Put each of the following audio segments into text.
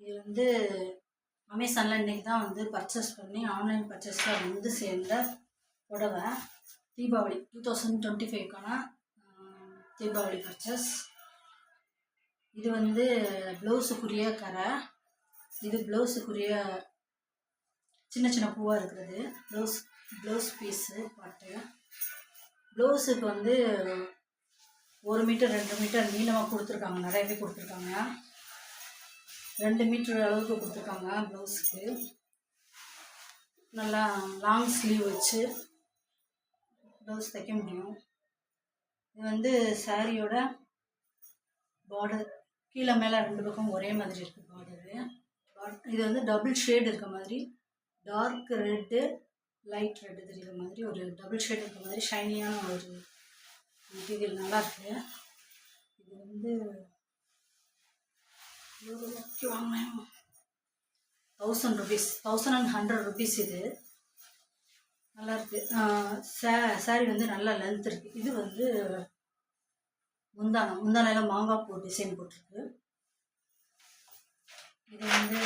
இது வந்து அமேசானில் இன்றைக்கி தான் வந்து பர்ச்சேஸ் பண்ணி ஆன்லைன் பர்ச்சேஸில் வந்து சேர்ந்த புடவை. தீபாவளி டூ தௌசண்ட் டுவெண்ட்டி ஃபைவ்க்கான தீபாவளி பர்ச்சேஸ் இது வந்து ப்ளவுஸுக்குரிய கரை. இது ப்ளவுஸுக்குரிய சின்ன சின்ன பூவாக இருக்கிறது. ப்ளவுஸ் ப்ளவுஸ் பீஸு பாட்டு. ப்ளவுஸுக்கு வந்து ஒரு மீட்டர் ரெண்டு மீட்டர் நீளமாக கொடுத்துருக்காங்க. நிறையவே கொடுத்துருக்காங்க. ரெண்டு மீட்டர் அளவுக்கு கொடுத்துருக்காங்க ப்ளவுஸுக்கு நல்லா லாங் ஸ்லீவ் வச்சு ப்ளவுஸ் தைக்க முடியும். இது வந்து சாரியோட பார்டர் கீழே மேலே ரெண்டு பக்கம் ஒரே மாதிரி இருக்குது பார்டரு இது வந்து டபுள் ஷேட் இருக்க மாதிரி டார்க் ரெட்டு லைட் ரெட்டு தெரியுற மாதிரி ஒரு டபுள் ஷேட் இருக்க மாதிரி ஷைனியான ஒரு மெட்டீரியல் நல்லாயிருக்கு இது வந்து thousand rupees thousand and hundred rupees இது. நல்லா இருக்கு சே சாரி வந்து நல்லா லென்த் இருக்கு. இது வந்து முந்தானம். முந்தானையில் மாங்காய் பூ டிசைன் போட்டிருக்கு. இது வந்து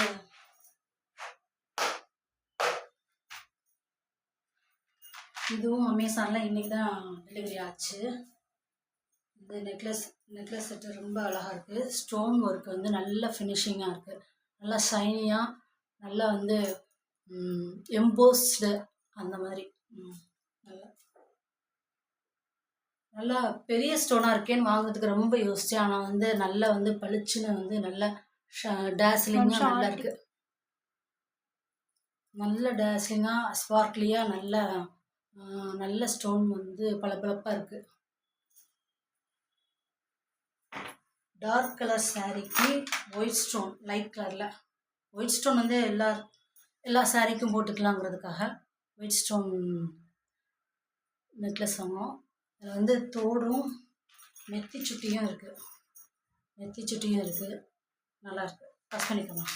இதுவும் அமேசானில் இன்றைக்கி தான் டெலிவரி ஆச்சு. இந்த நெக்லஸ் நெக்லஸ் செட்டு ரொம்ப அழகாக இருக்குது ஸ்டோன் ஒர்க் வந்து நல்ல ஃபினிஷிங்காக இருக்குது நல்லா ஷைனியாக நல்லா வந்து எம்போஸ்டு அந்த மாதிரி. நல்லா. நல்லா பெரிய ஸ்டோனாக இருக்கேன்னு வாங்குறதுக்கு ரொம்ப யோசித்தேன் ஆனால் வந்து நல்லா வந்து பளிச்சுன்னு வந்து நல்ல டேஸ்லிங்காக நல்லா இருக்குது நல்ல டேஸ்லிங்காக ஸ்பார்க்லியாக நல்ல நல்ல ஸ்டோன் வந்து பளபளப்பாக இருக்குது டார்க் கலர் சாரீக்கு ஒயிட் ஸ்டோன் லைட் கலரில் ஒயிட் ஸ்டோன் வந்து எல்லா எல்லா சாரீக்கும் போட்டுக்கலாங்கிறதுக்காக ஒயிட் ஸ்டோன் நெக்லஸ் வாங்கினோம் அதில் வந்து தோடும் நெத்தி சுட்டியும் இருக்குது நெத்தி சுட்டியும் இருக்குது நல்லா இருக்கு. பஸ் பண்ணிக்கலாம்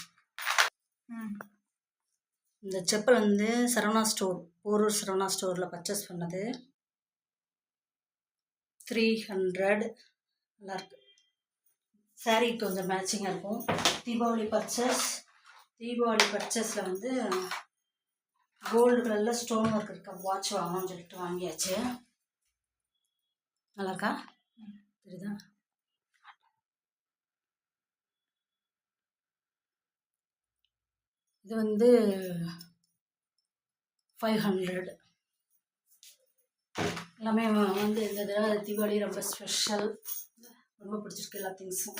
இந்த செப்பல் வந்து சரவணா ஸ்டோர் போரூர் சரவணா ஸ்டோரில் பர்ச்சேஸ் பண்ணது. த்ரீ ஹண்ட்ரட் நல்லாயிருக்கு saree கொஞ்சம் மேட்சிங்காக இருக்கும். தீபாவளி பர்ச்சேஸ் தீபாவளி பர்ச்சேஸில் வந்து கோல்டு கலரில் ஸ்டோன் ஒர்க் இருக்க வாட்ச் வாங்கணும்னு சொல்லிட்டு வாங்கியாச்சு. நல்லாக்கா தெரியுதா? இது வந்து ஃபைவ் ஹண்ட்ரட் எல்லாமே வந்து இந்த தடவை தீபாவளி ரொம்ப ஸ்பெஷல் ரொம்ப பிடிச்சிருக்கு எல்லா திங்ஸும்